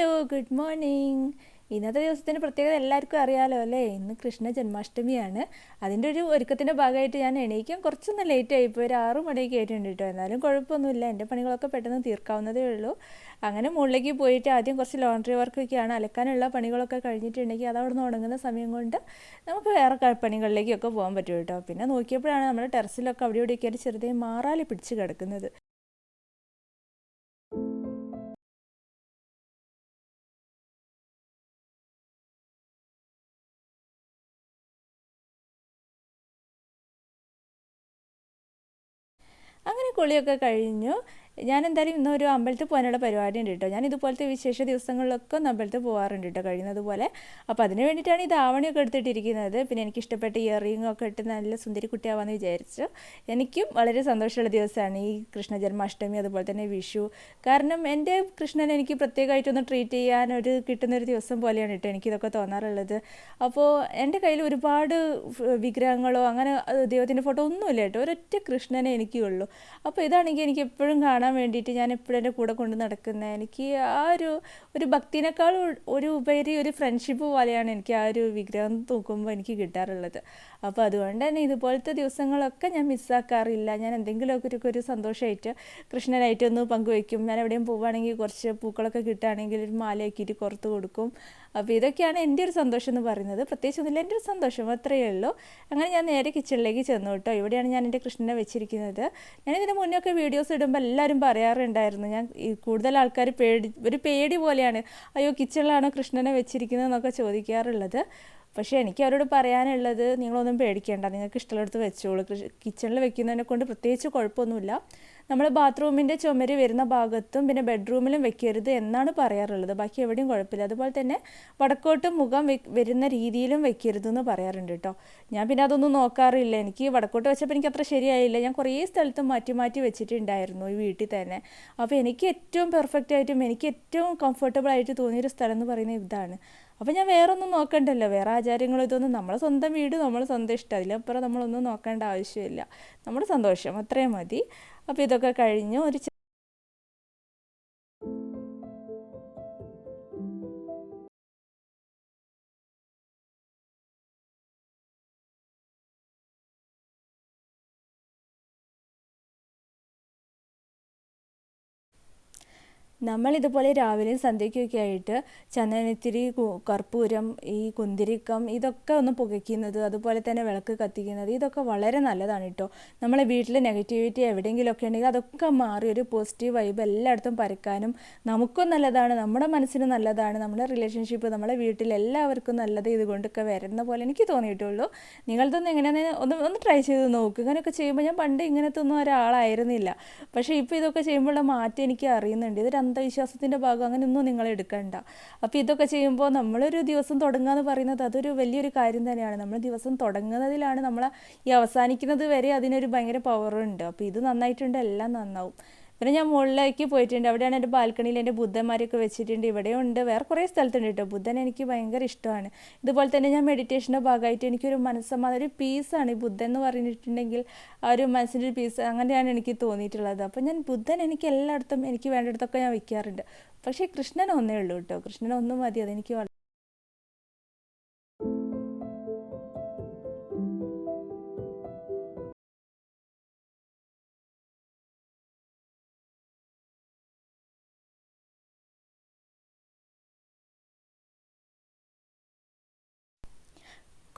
Hello good morning ഇന്നത്തെ ദിവസത്തിന്റെ പ്രത്യേകത എല്ലാവർക്കും അറിയാലോ അല്ലേ? ഇന്ന് കൃഷ്ണ ജന്മാഷ്ടമിയാണ്. അതിന്റെ ഒരു ഒരുക്കത്തിന്റെ ഭാഗമായിട്ട് ഞാൻ എണീക്കാൻ കുറച്ചൊന്ന് ലേറ്റ് ആയിപ്പോൾ ഒരു ആറു മണിയൊക്കെ ആയിട്ടുണ്ട് കേട്ടോ. എന്നാലും കുഴപ്പമൊന്നുമില്ല. എന്റെ പണികളൊക്കെ പെട്ടെന്ന് തീർക്കാവുന്നതേ ഉള്ളൂ. അങ്ങനെ മുകളിലേക്ക് പോയിട്ട് ആദ്യം കുറച്ച് ലോണ്ടറി വർക്കൊക്കെയാണ് അലക്കാനുള്ള പണികളൊക്കെ കഴിഞ്ഞിട്ടുണ്ടെങ്കിൽ അത് അവിടെ നിന്ന് ഉണങ്ങുന്ന സമയം കൊണ്ട് നമുക്ക് വേറെ പണികളിലേക്കൊക്കെ പോകാൻ പറ്റും കേട്ടോ. പിന്നെ നോക്കിയപ്പോഴാണ് നമ്മുടെ ടെറസിലൊക്കെ അവിടെ ഇവിടെയൊക്കെ ആയിട്ട് ചെറുതായി മാറാലി പിടിച്ച് കിടക്കുന്നത്. അങ്ങനെ കുളിയൊക്കെ കഴിഞ്ഞു. ഞാൻ എന്തായാലും ഇന്നൊരു അമ്പലത്തിൽ പോകാനുള്ള പരിപാടി ഉണ്ട് കേട്ടോ. ഞാൻ ഇതുപോലത്തെ വിശേഷ ദിവസങ്ങളിലൊക്കെ ഒന്ന് അമ്പലത്തിൽ പോകാറുണ്ട് കേട്ടോ കഴിയുന്നതുപോലെ. അപ്പോൾ അതിന് വേണ്ടിയിട്ടാണ് ഈ ആവണിയൊക്കെ എടുത്തിട്ടിരിക്കുന്നത്. പിന്നെ എനിക്ക് ഇഷ്ടപ്പെട്ട ഇയറിംഗ് ഒക്കെ ഇട്ട് നല്ല സുന്ദരി കുട്ടിയാവാമെന്ന് വിചാരിച്ചു. എനിക്കും വളരെ സന്തോഷമുള്ള ദിവസമാണ് ഈ കൃഷ്ണ ജന്മാഷ്ടമി അതുപോലെ തന്നെ വിഷു. കാരണം എന്റെ കൃഷ്ണനെ എനിക്ക് പ്രത്യേകമായിട്ടൊന്ന് ട്രീറ്റ് ചെയ്യാൻ ഒരു കിട്ടുന്നൊരു ദിവസം പോലെയാണ് കേട്ടോ എനിക്കിതൊക്കെ തോന്നാറുള്ളത്. അപ്പോൾ എന്റെ കയ്യിൽ ഒരുപാട് വിഗ്രഹങ്ങളോ അങ്ങനെ ദൈവത്തിന്റെ ഫോട്ടോ ഒന്നുമില്ല കേട്ടോ. ഒരൊറ്റ കൃഷ്ണനെ എനിക്കുള്ളൂ. അപ്പോൾ ഇതാണെങ്കിൽ എനിക്ക് എപ്പോഴും കാണാൻ വേണ്ടിയിട്ട് ഞാൻ എപ്പോഴും എന്റെ കൂടെ കൊണ്ട് നടക്കുന്നത് എനിക്ക് ആ ഒരു ഒരു ഭക്തിനേക്കാൾ ഒരു ഉപരി ഒരു ഫ്രണ്ട്ഷിപ്പ് പോലെയാണ് എനിക്ക് ആ ഒരു വിഗ്രഹം തൂക്കുമ്പോൾ എനിക്ക് കിട്ടാറുള്ളത്. അപ്പോൾ അതുകൊണ്ട് തന്നെ ഇതുപോലത്തെ ദിവസങ്ങളൊക്കെ ഞാൻ മിസ്സാക്കാറില്ല ഞാൻ എന്തെങ്കിലുമൊക്കെ ഒരു ഒരു സന്തോഷമായിട്ട് കൃഷ്ണനായിട്ട് ഒന്ന് പങ്കുവയ്ക്കും. ഞാൻ എവിടെയും പോവുകയാണെങ്കിൽ കുറച്ച് പൂക്കളൊക്കെ കിട്ടുകയാണെങ്കിൽ ഒരു മാലയാക്കിയിട്ട് പുറത്ത് കൊടുക്കും. അപ്പോൾ ഇതൊക്കെയാണ് എന്റെ ഒരു സന്തോഷം എന്ന് പറയുന്നത്. പ്രത്യേകിച്ച് ഒന്നുമില്ല എന്റെ ഒരു സന്തോഷം അത്രയേ ഉള്ളൂ. അങ്ങനെ ഞാൻ നേരെ കിച്ചണിലേക്ക് ചെന്നു കേട്ടോ. ഇവിടെയാണ് ഞാൻ എന്റെ കൃഷ്ണനെ വെച്ചിരിക്കുന്നത്. ഞാൻ ഇതിന് മുന്നൊക്കെ വീഡിയോസ് ഇടുമ്പോൾ എല്ലാവരും പറയാറുണ്ടായിരുന്നു. ഞാൻ കൂടുതൽ ആൾക്കാർ പേടി ഒരു പേടി പോലെയാണ്. അയ്യോ കിച്ചണിലാണോ കൃഷ്ണനെ വെച്ചിരിക്കുന്നത് എന്നൊക്കെ ചോദിക്കാറുള്ളത്. പക്ഷേ എനിക്ക് അവരോട് പറയാനുള്ളത് നിങ്ങളൊന്നും പേടിക്കേണ്ട. നിങ്ങൾക്ക് ഇഷ്ടമുള്ളിടത്ത് വെച്ചോളൂ. കിച്ചണിൽ വെക്കുന്നതിനെ കൊണ്ട് പ്രത്യേകിച്ച് കുഴപ്പമൊന്നുമില്ല. നമ്മൾ ബാത്റൂമിന്റെ ചുമര് വരുന്ന ഭാഗത്തും പിന്നെ ബെഡ്റൂമിലും വെക്കരുത് എന്നാണ് പറയാറുള്ളത്. ബാക്കി എവിടെയും കുഴപ്പമില്ല. അതുപോലെ തന്നെ വടക്കോട്ട് മുഖം വരുന്ന രീതിയിലും വെക്കരുത് എന്ന് പറയാറുണ്ട് കേട്ടോ ഞാൻ പിന്നെ അതൊന്നും നോക്കാറില്ല. എനിക്ക് വടക്കോട്ട് വെച്ചപ്പോൾ എനിക്ക് അത്ര ശരിയായില്ല. ഞാൻ കുറേ സ്ഥലത്തും മാറ്റി മാറ്റി വെച്ചിട്ടുണ്ടായിരുന്നു ഈ വീട്ടിൽ തന്നെ. അപ്പോൾ എനിക്ക് ഏറ്റവും പെർഫെക്റ്റ് ആയിട്ടും എനിക്ക് ഏറ്റവും കംഫർട്ടബിൾ ആയിട്ട് തോന്നിയൊരു സ്ഥലം എന്ന് പറയുന്നത് ഇതാണ്. അപ്പോൾ ഞാൻ വേറെ ഒന്നും നോക്കണ്ടല്ലോ. വേറെ ആചാരങ്ങളും ഇതൊന്നും നമ്മളെ സ്വന്തം വീട് നമ്മൾ സ്വന്തം ഇഷ്ടം. അതിലപ്പുറം നമ്മളൊന്നും നോക്കേണ്ട ആവശ്യമില്ല. നമ്മുടെ സന്തോഷം. അത്രയും മതി. അപ്പോൾ ഇതൊക്കെ കഴിഞ്ഞു ഒരു നമ്മൾ ഇതുപോലെ രാവിലെയും സന്ധ്യയ്ക്കൊക്കെ ആയിട്ട് ചന്ദനത്തിരി കർപ്പൂരം ഈ കുന്തിരിക്കം ഇതൊക്കെ ഒന്ന് പുകയ്ക്കുന്നത് അതുപോലെ തന്നെ വിളക്ക് കത്തിക്കുന്നത് ഇതൊക്കെ വളരെ നല്ലതാണ് കേട്ടോ. നമ്മളെ വീട്ടിൽ നെഗറ്റിവിറ്റി എവിടെയെങ്കിലുമൊക്കെ ഉണ്ടെങ്കിൽ അതൊക്കെ മാറി ഒരു പോസിറ്റീവ് വൈബ് എല്ലായിടത്തും പരക്കാനും നമുക്കും നല്ലതാണ് നമ്മുടെ മനസ്സിന് നല്ലതാണ് നമ്മുടെ റിലേഷൻഷിപ്പ് നമ്മുടെ വീട്ടിൽ എല്ലാവർക്കും നല്ലത് ഇതുകൊണ്ടൊക്കെ വരുന്ന പോലെ എനിക്ക് തോന്നിയിട്ടുള്ളൂ. നിങ്ങളതൊന്നും എങ്ങനെയാണെന്ന് ഒന്ന് ഒന്ന് ട്രൈ ചെയ്ത് നോക്കുക ഇങ്ങനെയൊക്കെ ചെയ്യുമ്പോൾ ഞാൻ പണ്ട് ഇങ്ങനത്തെ ഒന്നും ഒരാളായിരുന്നില്ല. പക്ഷേ ഇപ്പോൾ ഇതൊക്കെ ചെയ്യുമ്പോഴുള്ള മാറ്റം എനിക്ക് അറിയുന്നുണ്ട്. ഇതൊരു അന്ധവിശ്വാസത്തിന്റെ ഭാഗം അങ്ങനെയൊന്നും നിങ്ങൾ എടുക്കണ്ട. അപ്പോൾ ഇതൊക്കെ ചെയ്യുമ്പോൾ നമ്മളൊരു ദിവസം തുടങ്ങുക എന്ന് പറയുന്നത് അതൊരു വലിയൊരു കാര്യം തന്നെയാണ്. നമ്മൾ ദിവസം തുടങ്ങുന്നതിലാണ് നമ്മൾ ഈ അവസാനിക്കുന്നത് വരെ അതിനൊരു ഭയങ്കര പവറുണ്ട് അപ്പോൾ ഇത് നന്നായിട്ടുണ്ട് എല്ലാം നന്നാവും. പിന്നെ ഞാൻ മുകളിലേക്ക് പോയിട്ടുണ്ട്. അവിടെയാണ് എന്റെ ബാൽക്കണിയിൽ എന്റെ ബുദ്ധന്മാരെയൊക്കെ വെച്ചിട്ടുണ്ട്. ഇവിടെയുണ്ട് വേറെ കുറേ സ്ഥലത്തുണ്ട് കേട്ടോ. ബുദ്ധൻ എനിക്ക് ഭയങ്കര ഇഷ്ടമാണ്. ഇതുപോലെ തന്നെ ഞാൻ മെഡിറ്റേഷന്റെ ഭാഗമായിട്ട് എനിക്കൊരു മനസ്സമാധാനം ഒരു പീസാണ് ഈ ബുദ്ധൻ എന്ന് പറഞ്ഞിട്ടുണ്ടെങ്കിൽ ആ ഒരു മനസ്സിന്റെ ഒരു പീസ് അങ്ങനെയാണ് എനിക്ക് തോന്നിയിട്ടുള്ളത്. അപ്പോൾ ഞാൻ ബുദ്ധൻ എനിക്ക് എല്ലായിടത്തും എനിക്ക് വേണ്ടിടത്തൊക്കെ ഞാൻ വയ്ക്കാറുണ്ട്. പക്ഷേ കൃഷ്ണൻ ഒന്നേ ഉള്ളൂ കേട്ടോ. കൃഷ്ണൻ ഒന്നും മതി. അതെനിക്ക് വളരെ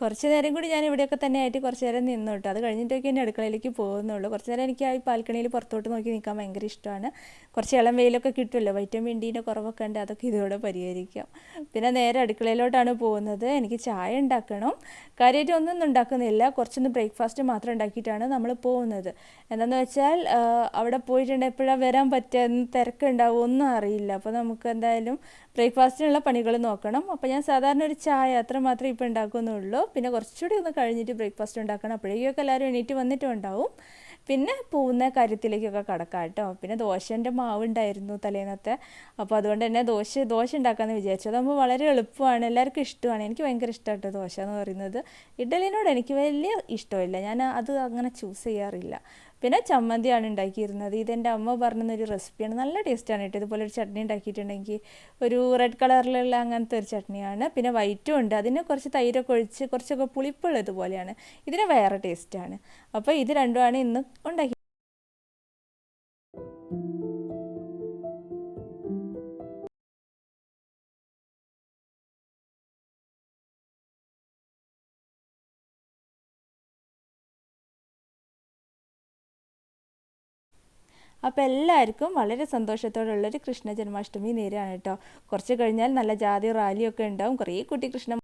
കുറച്ച് നേരം കൂടി ഞാൻ ഇവിടെയൊക്കെ തന്നെ ആയിട്ട് കുറച്ച് നേരം നിന്നു കേട്ടോ. അത് കഴിഞ്ഞിട്ടൊക്കെ എന്റെ അടുക്കളയിലേക്ക് പോകുന്നുള്ളൂ. കുറച്ച് നേരം എനിക്ക് ആ ബാൽക്കണിയിൽ പുറത്തോട്ട് നോക്കി നിൽക്കാൻ ഭയങ്കര ഇഷ്ടമാണ്. കുറച്ച് ഇളം വെയിലൊക്കെ കിട്ടുമല്ലോ. വൈറ്റമിൻ ഡീന്റെ കുറവൊക്കെ ഉണ്ട്. അതൊക്കെ ഇതോടെ പരിഹരിക്കാം. പിന്നെ നേരെ അടുക്കളയിലോട്ടാണ് പോകുന്നത്. എനിക്ക് ചായ ഉണ്ടാക്കണം. കാര്യമായിട്ട് ഒന്നും ഉണ്ടാക്കുന്നില്ല. കുറച്ചൊന്ന് ബ്രേക്ക്ഫാസ്റ്റ് മാത്രം ഉണ്ടാക്കിയിട്ടാണ് നമ്മൾ പോകുന്നത്. എന്താണെന്ന് വെച്ചാൽ അവിടെ പോയിട്ടുണ്ട്. എപ്പോഴാണ് വരാൻ പറ്റുക തിരക്കുണ്ടാവും ഒന്നും അറിയില്ല. അപ്പോൾ നമുക്ക് എന്തായാലും ബ്രേക്ക്ഫാസ്റ്റിനുള്ള പണികൾ നോക്കണം. അപ്പോൾ ഞാൻ സാധാരണ ഒരു ചായ അത്ര മാത്രമേ ഇപ്പോൾ ഉണ്ടാക്കുന്നുള്ളൂ. പിന്നെ കുറച്ചുകൂടി ഒന്ന് കഴിഞ്ഞിട്ട് ബ്രേക്ക്ഫാസ്റ്റ് ഉണ്ടാക്കണം. അപ്പോഴേക്കൊക്കെ എല്ലാവരും എണീറ്റ് വന്നിട്ടും ഉണ്ടാവും പിന്നെ പോകുന്ന കാര്യത്തിലേക്കൊക്കെ കടക്കാം കേട്ടോ. പിന്നെ ദോശന്റെ മാവ് ഉണ്ടായിരുന്നു തലേന്നത്തെ. അപ്പോൾ അതുകൊണ്ട് തന്നെ ദോശ ദോശ ഉണ്ടാക്കാമെന്ന് വിചാരിച്ചു. അതാകുമ്പോൾ വളരെ എളുപ്പമാണ്. എല്ലാവർക്കും ഇഷ്ടമാണ്. എനിക്ക് ഭയങ്കര ഇഷ്ടമാണ് ദോശ എന്ന് പറയുന്നത്. ഇഡലിനോട് എനിക്ക് വലിയ ഇഷ്ടമില്ല. ഞാൻ അത് അങ്ങനെ ചൂസ് ചെയ്യാറില്ല. പിന്നെ ചമ്മന്തിയാണ് ഉണ്ടാക്കിയിരുന്നത്. ഇതെന്റെ അമ്മ പറഞ്ഞൊരു റെസിപ്പിയാണ്. നല്ല ടേസ്റ്റാണ് കേട്ടോ. ഇതുപോലെ ഒരു ചട്നി ഉണ്ടാക്കിയിട്ടുണ്ടെങ്കിൽ ഒരു റെഡ് കളറിലുള്ള അങ്ങനത്തെ ഒരു ചട്നിയാണ്. പിന്നെ വൈറ്റും ഉണ്ട്. അതിന് കുറച്ച് തൈരൊക്കെ ഒഴിച്ച് കുറച്ചൊക്കെ പുളിപ്പുള്ളതുപോലെയാണ് ഇതിന് വേറെ ടേസ്റ്റാണ് അപ്പോൾ ഇത് രണ്ടുമാണ് ഇന്ന് ഉണ്ടാക്കി അപ്പോൾ എല്ലാവർക്കും വളരെ സന്തോഷത്തോടുള്ളൊരു കൃഷ്ണ ജന്മാഷ്ടമി നേരാണ് കേട്ടോ. കുറച്ച് കഴിഞ്ഞാൽ നല്ല ജാതി റാലിയൊക്കെ ഉണ്ടാവും. കുറേ കുട്ടി കൃഷ്ണ